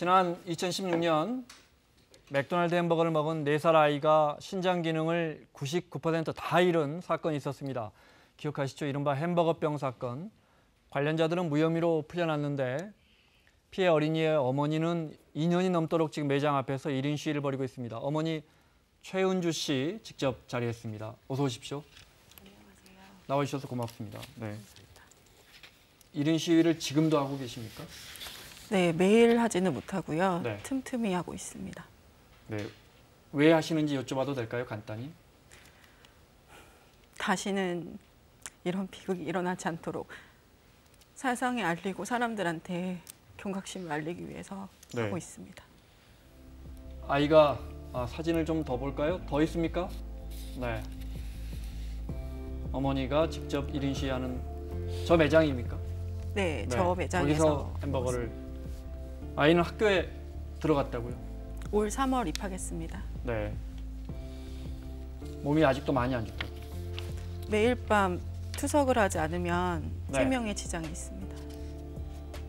지난 2016년 맥도날드 햄버거를 먹은 4살 아이가 신장 기능을 99%다 잃은 사건이 있었습니다. 기억하시죠? 이른바 햄버거병 사건. 관련자들은 무혐의로 풀려났는데 피해 어린이의 어머니는 2년이 넘도록 지금 매장 앞에서 1인 시위를 벌이고 있습니다. 어머니 최은주 씨 직접 자리했습니다. 어서 오십시오. 나와 주셔서 고맙습니다. 네. 1인 시위를 지금도 하고 계십니까? 네, 매일 하지는 못하고요. 네. 틈틈이 하고 있습니다. 네. 왜 하시는지 여쭤봐도 될까요? 간단히. 다시는 이런 비극이 일어나지 않도록 세상에 알리고 사람들한테 경각심을 알리기 위해서 네. 하고 있습니다. 아이가 아, 사진을 좀 더 볼까요? 더 있습니까? 네. 어머니가 직접 1인 시위하는 저 매장입니까? 네, 네. 저 매장에서 거기서 햄버거를 아이는 학교에 들어갔다고요? 올 3월 입학했습니다. 네. 몸이 아직도 많이 안 좋다고. 매일 밤 투석을 하지 않으면 네. 생명에 지장이 있습니다.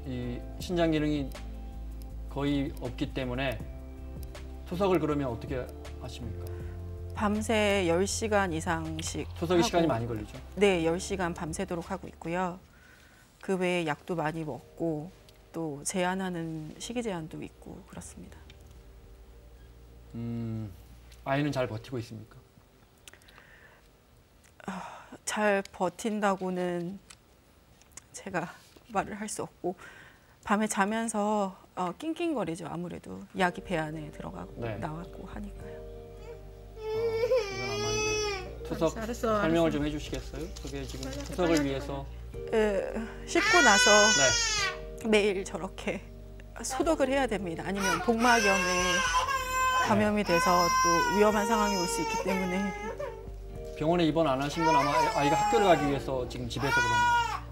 이 신장 기능이 거의 없기 때문에 투석을 그러면 어떻게 하십니까? 밤새 10시간 이상씩 투석이 하고, 시간이 많이 걸리죠. 네, 10시간 밤새도록 하고 있고요. 그 외에 약도 많이 먹고 또 제한하는 식이 제한도 있고 그렇습니다. 음, 아이는 잘 버티고 있습니까? 잘 버틴다고는 제가 말을 할 수 없고 밤에 자면서 어, 낑낑거리죠 아무래도 약이 배 안에 들어가고 네. 나왔고 하니까요. 어, 이제 투석 알았어, 설명을 좀 해주시겠어요? 그게 지금 투석을 위해서 에, 씻고 나서 네. 매일 저렇게 소독을 해야 됩니다. 아니면 복막염에 감염이 돼서 또 위험한 상황이 올 수 있기 때문에 병원에 입원 안 하신 건 아마 아이가 학교를 가기 위해서 지금 집에서 그러면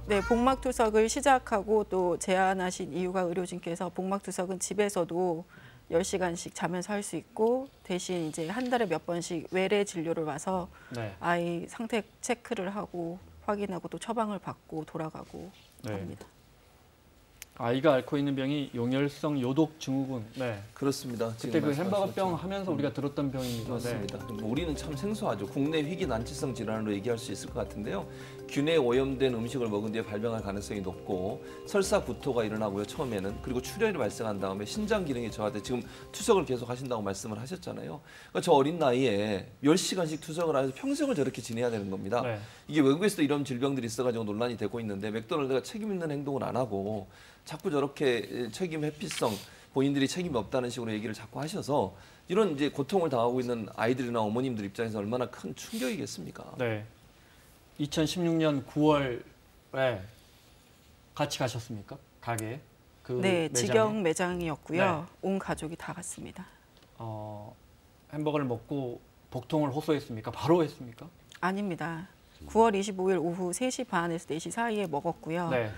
네, 복막 투석을 시작하고 또 제안하신 이유가 의료진께서 복막 투석은 집에서도 10시간씩 자면서 할 수 있고 대신 이제 한 달에 몇 번씩 외래 진료를 와서 네. 아이 상태 체크를 하고 확인하고 또 처방을 받고 돌아가고 네. 합니다. 아이가 앓고 있는 병이 용혈성 요독 증후군. 네. 그렇습니다. 그때 지금 그 햄버거병. 하면서 우리가 들었던 병입니다. 맞습니다. 네. 뭐 우리는 참 생소하죠. 국내 희귀 난치성 질환으로 얘기할 수 있을 것 같은데요. 균에 오염된 음식을 먹은 뒤에 발병할 가능성이 높고 설사 구토가 일어나고요. 처음에는 그리고 출혈이 발생한 다음에 신장 기능이 저하돼 지금 투석을 계속 하신다고 말씀을 하셨잖아요. 그러니까 저 어린 나이에 10시간씩 투석을 하면서 평생을 저렇게 지내야 되는 겁니다. 네. 이게 외국에서도 이런 질병들이 있어 가지고 논란이 되고 있는데 맥도날드가 책임 있는 행동을 안 하고 자꾸 저렇게 책임 회피성 본인들이 책임이 없다는 식으로 얘기를 자꾸 하셔서 이런 이제 고통을 당하고 있는 아이들이나 어머님들 입장에서 얼마나 큰 충격이겠습니까? 네. 2016년 9월에 같이 가셨습니까? 가게. 그 네, 매장에? 직영 매장이었고요. 네. 온 가족이 다 갔습니다. 어, 햄버거를 먹고 복통을 호소했습니까? 바로 했습니까? 아닙니다. 9월 25일 오후 3시 반에서 4시 사이에 먹었고요. 네.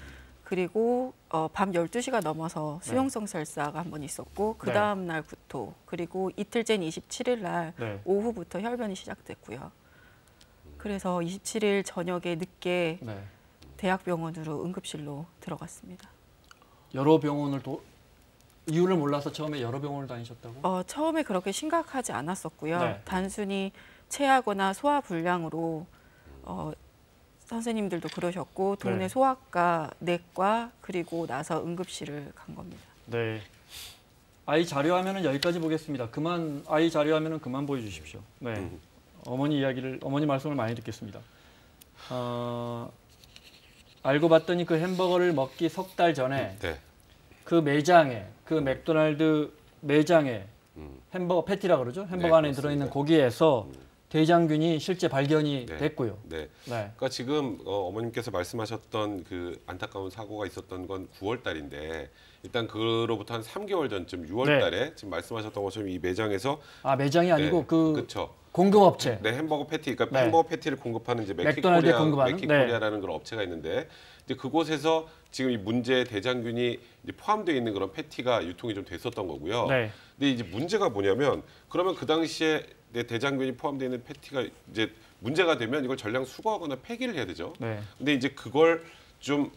그리고 어, 밤 12시가 넘어서 네. 수용성 설사가 한 번 있었고 그 네. 다음 날 구토 그리고 이틀째인 27일 날 네. 오후부터 혈변이 시작됐고요. 그래서 27일 저녁에 늦게 네. 대학병원으로 응급실로 들어갔습니다. 여러 병원을 도 이유를 몰라서 처음에 여러 병원을 다니셨다고? 어, 처음에 그렇게 심각하지 않았었고요. 네. 단순히 체하거나 소화 불량으로 어, 선생님들도 그러셨고 동네 네. 소아과, 내과 그리고 나서 응급실을 간 겁니다. 네. 아이 자료 화면은 여기까지 보겠습니다. 그만 아이 자료 화면은 그만 보여주십시오. 네. 어머니 이야기를 어머니 말씀을 많이 듣겠습니다. 어, 알고 봤더니 그 햄버거를 먹기 석 달 전에 네. 그 매장에 그 맥도날드 매장에 음. 햄버거 패티라 그러죠. 햄버거 네, 안에. 들어있는 고기에서 대장균이 실제 발견이 네. 됐고요. 네. 네. 그러니까 지금 어, 어머님께서 말씀하셨던 그 안타까운 사고가 있었던 건 9월 달인데 일단 그로부터 한 3개월 전쯤 6월 네. 달에 지금 말씀하셨던 것처럼 이 매장에서 아 매장이 아니고 네, 그 그쵸. 공급업체. 네, 햄버거 패티, 그러니까 네. 햄버거 패티를 공급하는 이제 맥키코리아, 공급하는? 맥키코리아라는 그런 업체가 있는데 이제 그곳에서 지금 이 문제 대장균이 포함되어 있는 그런 패티가 유통이 좀 됐었던 거고요. 네. 근데 이제 문제가 뭐냐면 그러면 그 당시에 내 대장균이 포함되어 있는 패티가 이제 문제가 되면 이걸 전량 수거하거나 폐기를 해야 되죠. 네. 근데 이제 그걸 좀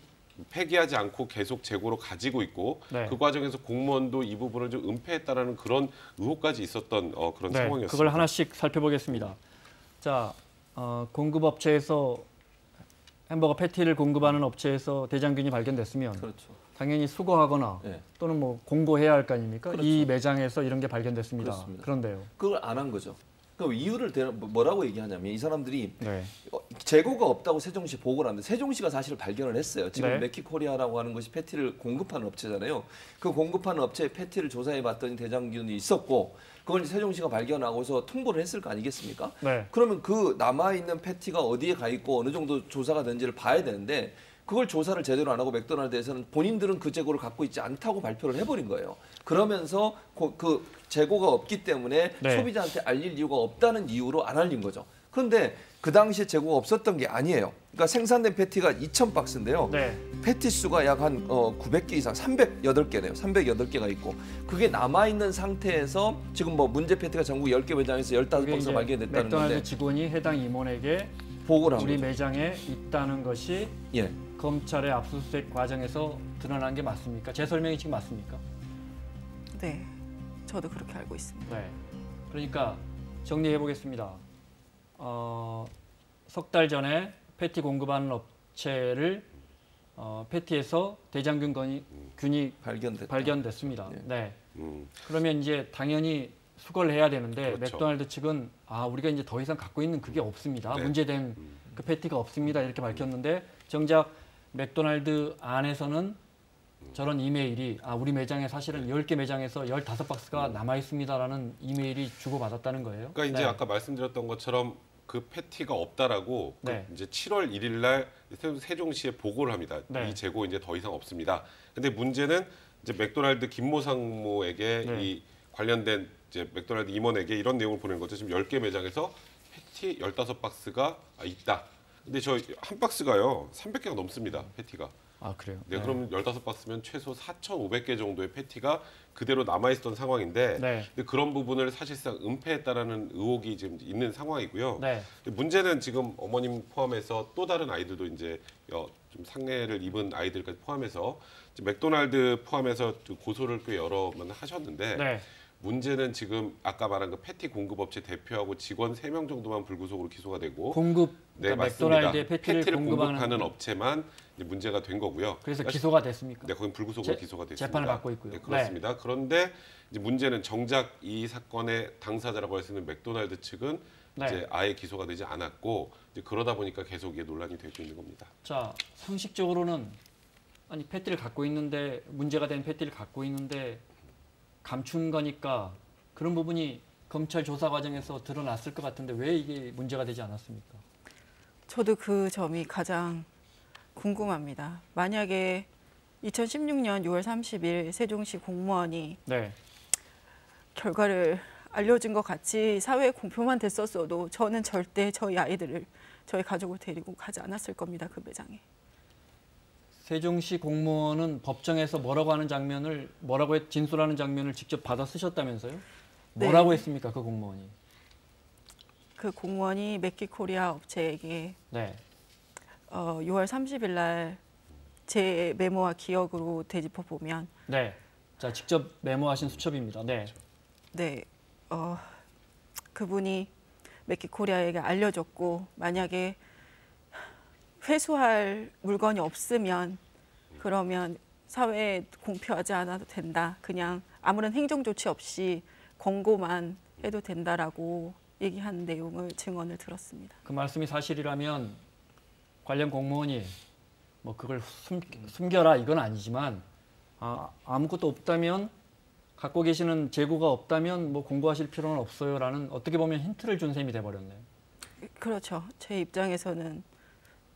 폐기하지 않고 계속 재고로 가지고 있고 네. 그 과정에서 공무원도 이 부분을 좀 은폐했다라는 그런 의혹까지 있었던 어, 그런 네, 상황이었습니다. 그걸 하나씩 살펴보겠습니다. 자, 어, 공급업체에서 햄버거 패티를 공급하는 업체에서 대장균이 발견됐으면 그렇죠. 당연히 수거하거나 네. 또는 뭐 공고해야 할 거 아닙니까? 그렇죠. 이 매장에서 이런 게 발견됐습니다. 그렇습니다. 그런데요. 그걸 안 한 거죠. 그 이유를 대- 뭐라고 얘기하냐면 이 사람들이 네. 어, 재고가 없다고 세종시 보고를 하는데 세종시가 사실 발견을 했어요. 지금 네. 메키코리아라고 하는 것이 패티를 공급하는 업체잖아요. 그 공급하는 업체의 패티를 조사해 봤더니 대장균이 있었고 그걸 세종시가 발견하고서 통보를 했을 거 아니겠습니까? 네. 그러면 그 남아 있는 패티가 어디에 가 있고 어느 정도 조사가 된지를 봐야 되는데 그걸 조사를 제대로 안 하고 맥도날드에서는 본인들은 그 재고를 갖고 있지 않다고 발표를 해버린 거예요. 그러면서 고- 그 재고가 없기 때문에 네. 소비자한테 알릴 이유가 없다는 이유로 안 알린 거죠. 그런데 그 당시에 재고가 없었던 게 아니에요. 그러니까 생산된 패티가 2,000박스인데요. 네. 패티 수가 약한 어, 900개 이상, 308개네요. 308개가 있고 그게 남아 있는 상태에서 지금 뭐 문제 패티가 전국 10개 매장에서 그게 15박스가 이제 발견됐다는 맥도날드 건데 직원이 해당 임원에게 보고를 한 우리 거죠. 매장에 있다는 것이 예. 검찰의 압수수색 과정에서 드러난 게 맞습니까? 제 설명이 지금 맞습니까? 네, 저도 그렇게 알고 있습니다. 네. 그러니까 정리해 보겠습니다. 어, 석 달 전에 패티 공급하는 업체를 어, 패티에서 대장균 건이, 균이 발견됐다. 발견됐습니다. 예. 네. 음, 그러면 이제 당연히 수거를 해야 되는데 그렇죠. 맥도날드 측은 아 우리가 이제 더 이상 갖고 있는 그게 없습니다. 네. 문제된 그 패티가 없습니다. 이렇게 밝혔는데 정작 맥도날드 안에서는 저런 이메일이 아 우리 매장에 사실은 10개 매장에서 15박스가 남아 있습니다라는 이메일이 주고받았다는 거예요. 그러니까 이제 네. 아까 말씀드렸던 것처럼 그 패티가 없다라고 그 네. 이제 7월 1일 날 세- 세종시에 보고를 합니다. 네. 이 재고 이제 더 이상 없습니다. 근데 문제는 이제 맥도날드 김모 상무에게 네. 이 관련된 이제 맥도날드 임원에게 이런 내용을 보낸 거죠. 지금 10개 매장에서 패티 15박스가 있다. 근데 저 한 박스가요. 300개가 넘습니다. 패티가. 아 그래요. 네, 그럼 15박스면 최소 4,500개 정도의 패티가 그대로 남아 있었던 상황인데 네. 근데 그런 부분을 사실상 은폐했다라는 의혹이 지금 있는 상황이고요. 네. 문제는 지금 어머님 포함해서 또 다른 아이들도 이제 어, 좀 상해를 입은 아이들까지 포함해서 맥도날드 포함해서 좀 고소를 꽤 여러 번 하셨는데 네. 문제는 지금 아까 말한 그 패티 공급업체 대표하고 직원 3명 정도만 불구속으로 기소가 되고 공급 네, 그러니까 맞습니다. 맥도날드의 패티를, 공급하는 업체만 문제가 된 거고요. 그래서 그러니까 기소가 됐습니까? 네, 거긴 불구속으로 재- 기소가 됐습니다. 재판을 받고 있고요. 네, 그렇습니다. 그런데 이제 문제는 정작 이 사건의 당사자라고 할 수 있는 맥도날드 측은 네. 이제 아예 기소가 되지 않았고 이제 그러다 보니까 계속 이게 논란이 되고 있는 겁니다. 자 상식적으로는 아니 패티를 갖고 있는데 문제가 된 패티를 갖고 있는데 감춘 거니까 그런 부분이 검찰 조사 과정에서 드러났을 것 같은데 왜 이게 문제가 되지 않았습니까? 저도 그 점이 가장 궁금합니다. 만약에 2016년 6월 30일 세종시 공무원이 네, 결과를 알려준 것 같이 사회에 공표만 됐었어도 저는 절대 저희 아이들을 저희 가족을 데리고 가지 않았을 겁니다. 그 매장에. 세종시 공무원은 법정에서 뭐라고 하는 장면을 뭐라고 했- 진술하는 장면을 직접 받아 쓰셨다면서요? 네. 뭐라고 했습니까 그 공무원이? 그 공무원이 맥기코리아 업체에게 네, 어, 6월 30일 날 제 메모와 기억으로 되짚어 보면 네, 자 직접 메모하신 수첩입니다. 네, 네, 어, 그분이 맥기코리아에게 알려줬고 만약에 회수할 물건이 없으면 그러면 사회에 공표하지 않아도 된다. 그냥 아무런 행정 조치 없이 권고만 해도 된다라고 얘기한 내용을 증언을 들었습니다. 그 말씀이 사실이라면 관련 공무원이 뭐 그걸 숨, 숨겨라 이건 아니지만 아, 아무것도 없다면 갖고 계시는 재고가 없다면 뭐 공부하실 필요는 없어요라는 어떻게 보면 힌트를 준 셈이 돼버렸네요. 그렇죠. 제 입장에서는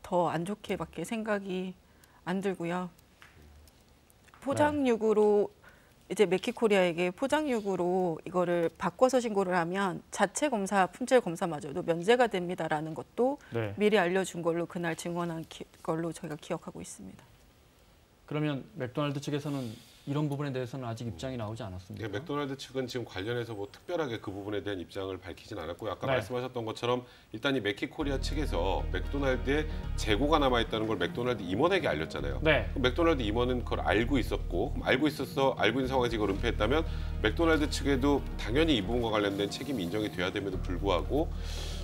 더 안 좋게밖에 생각이 안 들고요. 포장육으로 이제 메키코리아에게 포장육으로 이거를 바꿔서 신고를 하면 자체 검사, 품질 검사마저도 면제가 됩니다라는 것도 네. 미리 알려준 걸로 그날 증언한 기- 걸로 저희가 기억하고 있습니다. 그러면 맥도날드 측에서는 이런 부분에 대해서는 아직 입장이 나오지 않았습니다. 네, 맥도날드 측은 지금 관련해서 뭐 특별하게 그 부분에 대한 입장을 밝히진 않았고요. 아까 네. 말씀하셨던 것처럼 일단 이 맥키코리아 측에서 맥도날드에 재고가 남아 있다는 걸 맥도날드 임원에게 알렸잖아요. 네. 맥도날드 임원은 그걸 알고 있었고 알고 있었어 알고 있는 상황에서 이걸 은폐했다면 맥도날드 측에도 당연히 이 부분과 관련된 책임이 인정이 돼야 됨에도 불구하고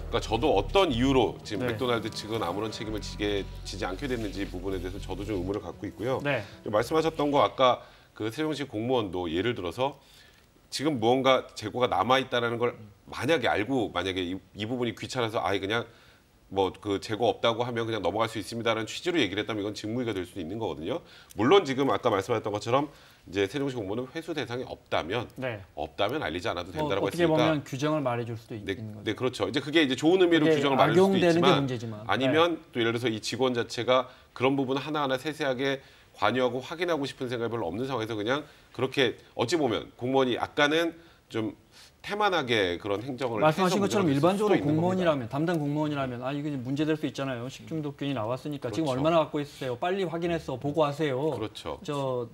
그러니까 저도 어떤 이유로 지금 네. 맥도날드 측은 아무런 책임을 지게 지지 않게 됐는지 부분에 대해서 저도 좀 의문을 갖고 있고요. 네. 말씀하셨던 거 아까 그 세종시 공무원도 예를 들어서 지금 무언가 재고가 남아 있다라는 걸 만약에 알고 만약에 이, 이 부분이 귀찮아서 아예 그냥 뭐 그 재고 없다고 하면 그냥 넘어갈 수 있습니다라는 취지로 얘기를 했다면 이건 직무유기가 될 수도 있는 거거든요. 물론 지금 아까 말씀하셨던 것처럼 이제 세종시 공무원은 회수 대상이 없다면 네. 없다면 알리지 않아도 어, 된다라고 어 떻게 했으니까 보면 규정을 말해줄 수도 있, 네, 는 거죠. 네 그렇죠. 이제 그게 이제 좋은 의미로 규정을 말할 수도 있지만 문제지만. 네. 아니면 또 예를 들어서 이 직원 자체가 그런 부분 하나하나 세세하게 관여하고 확인하고 싶은 생각이 별로 없는 상황에서 그냥 그렇게 어찌 보면 공무원이 약간은 좀 태만하게 그런 행정을 말씀하신 것처럼 일반적으로 공무원이라면 담당 공무원이라면 아 이거 문제될 수 있잖아요. 식중독균이 나왔으니까 지금 그렇죠. 얼마나 갖고 있으세요? 빨리 확인해서 보고하세요. 그렇죠. 저,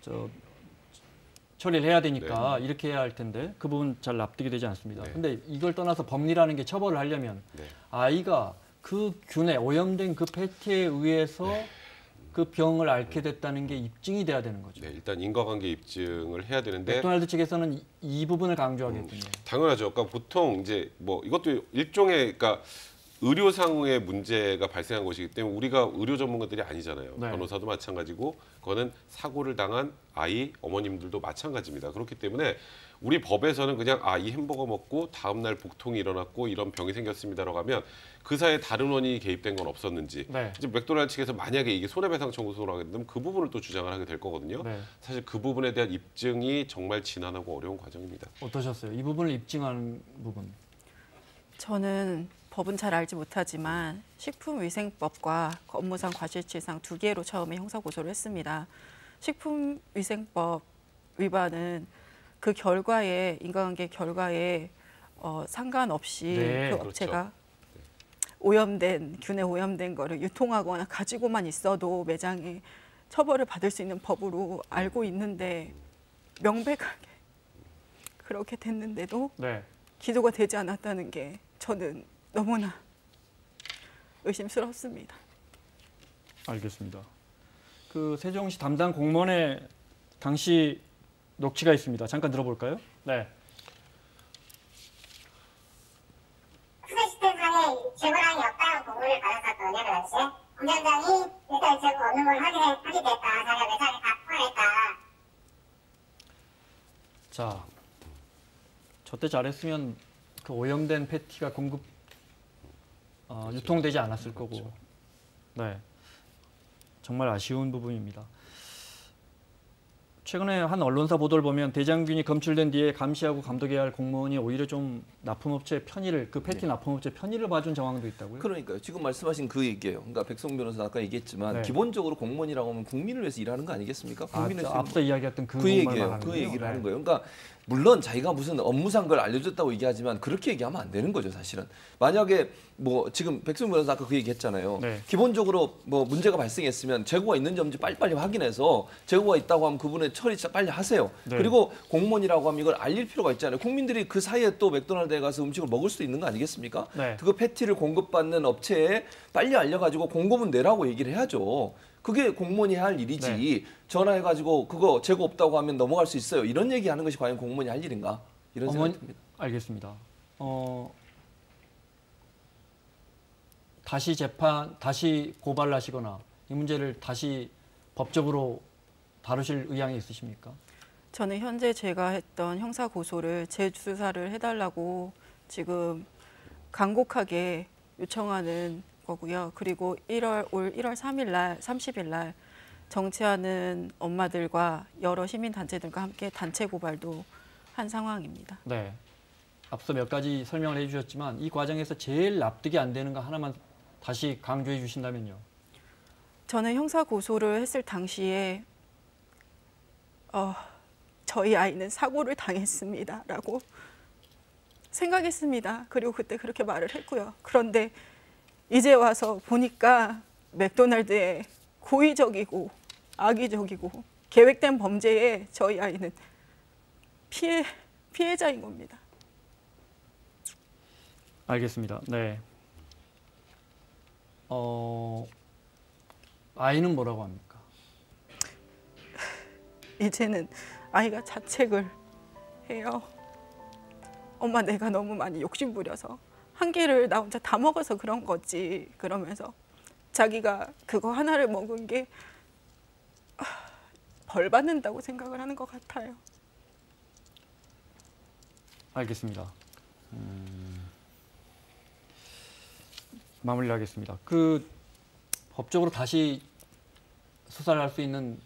저 처리를 해야 되니까 이렇게 해야 할 텐데 그 부분 잘 납득이 되지 않습니다. 네. 근데 이걸 떠나서 법리라는 게 처벌을 하려면 네. 아이가 그 균에 오염된 그 패티에 의해서 그 병을 앓게 됐다는 게 입증이 돼야 되는 거죠. 네, 일단 인과관계 입증을 해야 되는데 맥도날드 측에서는 이, 이 부분을 강조하겠군요. 당연하죠. 그러니까 보통 이제 뭐 이것도 일종의 그러니까 의료상의 문제가 발생한 것이기 때문에 우리가 의료 전문가들이 아니잖아요. 네. 변호사도 마찬가지고 그거는 사고를 당한 아이 어머님들도 마찬가지입니다. 그렇기 때문에 우리 법에서는 그냥 아 이 햄버거 먹고 다음 날 복통이 일어났고 이런 병이 생겼습니다라고 하면 그 사이에 다른 원인이 개입된 건 없었는지 네. 이제 맥도날드 측에서 만약에 이게 손해배상 청구소를 하게 되면 그 부분을 또 주장을 하게 될 거거든요. 네. 사실 그 부분에 대한 입증이 정말 지난하고 어려운 과정입니다. 어떠셨어요? 이 부분을 입증하는 부분. 저는 법은 잘 알지 못하지만 식품위생법과 업무상 과실치상 두 개로 처음에 형사 고소를 했습니다. 식품위생법 위반은 그 결과에 인과관계 결과에 어, 상관없이 네, 그 그렇죠. 업체가 오염된 균에 오염된 거를 유통하거나 가지고만 있어도 매장에 처벌을 받을 수 있는 법으로 알고 있는데 명백하게 그렇게 됐는데도 네. 기소가 되지 않았다는 게 저는 너무나 의심스럽습니다. 알겠습니다. 그 세종시 담당 공무원의 당시 녹취가 있습니다. 잠깐 들어볼까요? 네. 수시스템 상에 재고량이 없다는 보고를 받았었거든요, 그 당시에. 공장장이 일단 재고 없는 걸 확인해, 확인됐다. 자기가 매장에 다 포함했다. 자, 저때 잘했으면 그 오염된 패티가 공급 어, 유통되지 않았을 거고, 네, 정말 아쉬운 부분입니다. 최근에 한 언론사 보도를 보면 대장균이 검출된 뒤에 감시하고 감독해야 할 공무원이 오히려 좀 납품업체 편의를 그 패티 납품업체 편의를 봐준 정황도 있다고요? 그러니까요. 지금 말씀하신 그 얘기예요. 그러니까 백성 변호사 아까 얘기했지만 네. 기본적으로 공무원이라고 하면 국민을 위해서 일하는 거 아니겠습니까? 아, 국민을 저 위해서 앞서 이야기했던 그, 그 얘기예요. 그? 얘기를 네. 하는 거예요. 그러니까 물론 자기가 무슨 업무상 걸 알려줬다고 얘기하지만 그렇게 얘기하면 안 되는 거죠, 사실은. 만약에 뭐 지금 백승 변호사 아까 그 얘기했잖아요. 네. 기본적으로 뭐 문제가 발생했으면 재고가 있는지 없는지 빨리빨리 확인해서 재고가 있다고 하면 그분의 처리 빨리 하세요. 네. 그리고 공무원이라고 하면 이걸 알릴 필요가 있잖아요. 국민들이 그 사이에 또 맥도날드에 가서 음식을 먹을 수도 있는 거 아니겠습니까? 네. 그 패티를 공급받는 업체에 빨리 알려가지고 공급은 내라고 얘기를 해야죠. 그게 공무원이 할 일이지. 네. 전화해가지고 그거 재고 없다고 하면 넘어갈 수 있어요. 이런 얘기하는 것이 과연 공무원이 할 일인가? 이런 어머니- 생각이 듭니다. 알겠습니다. 어, 다시 재판, 다시 고발하시거나 이 문제를 다시 법적으로 다루실 의향이 있으십니까? 저는 현재 제가 했던 형사 고소를 재수사를 해달라고 지금 간곡하게 요청하는 거고요. 그리고 1월 올 1월 3일 날 30일 날 정치하는 엄마들과 여러 시민 단체들과 함께 단체 고발도 한 상황입니다. 네. 앞서 몇 가지 설명을 해주셨지만 이 과정에서 제일 납득이 안 되는 거 하나만 다시 강조해 주신다면요. 저는 형사 고소를 했을 당시에 어, 저희 아이는 사고를 당했습니다라고 생각했습니다. 그리고 그때 그렇게 말을 했고요. 그런데 이제 와서 보니까 맥도날드에 고의적이고 악의적이고 계획된 범죄에 저희 아이는 피해 피해자인 겁니다. 알겠습니다. 네. 어, 아이는 뭐라고 합니까? 이제는 아이가 자책을 해요. 엄마 내가 너무 많이 욕심 부려서 한 개를 나 혼자 다 먹어서 그런 거지 그러면서 자기가 그거 하나를 먹은 게 벌 받는다고 생각을 하는 것 같아요. 알겠습니다. 음, 마무리하겠습니다. 그 법적으로 다시 수사를 할 수 있는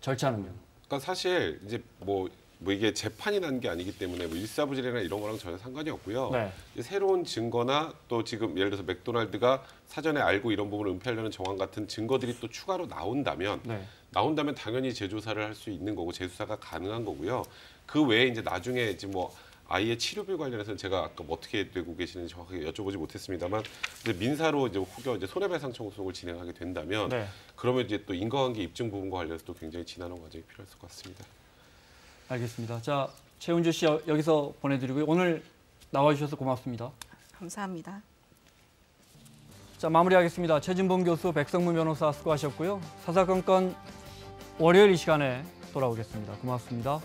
절차는요? 그러니까 사실 이제 뭐, 뭐 이게 재판이 난게 아니기 때문에 뭐 일사부질이나 이런 거랑 전혀 상관이 없고요. 네. 새로운 증거나 또 지금 예를 들어서 맥도날드가 사전에 알고 이런 부분을 은폐하려는 정황 같은 증거들이 또 추가로 나온다면 네. 나온다면 당연히 재조사를 할 수 있는 거고 재수사가 가능한 거고요. 그 외에 이제 나중에 이제 뭐 아이의 치료비 관련해서는 제가 아까 뭐 어떻게 되고 계시는지 정확하게 여쭤보지 못했습니다만 이제 민사로 이제 혹여 이제 손해배상 청구소송을 진행하게 된다면 네. 그러면 이제 또 인과관계 입증 부분과 관련해서 또 굉장히 지난한 과정이 필요할 것 같습니다. 알겠습니다. 자, 최은주 씨 여- 여기서 보내드리고요. 오늘 나와주셔서 고맙습니다. 감사합니다. 자, 마무리하겠습니다. 최진봉 교수, 백성문 변호사 수고하셨고요. 사사건건 월요일 이 시간에 돌아오겠습니다. 고맙습니다.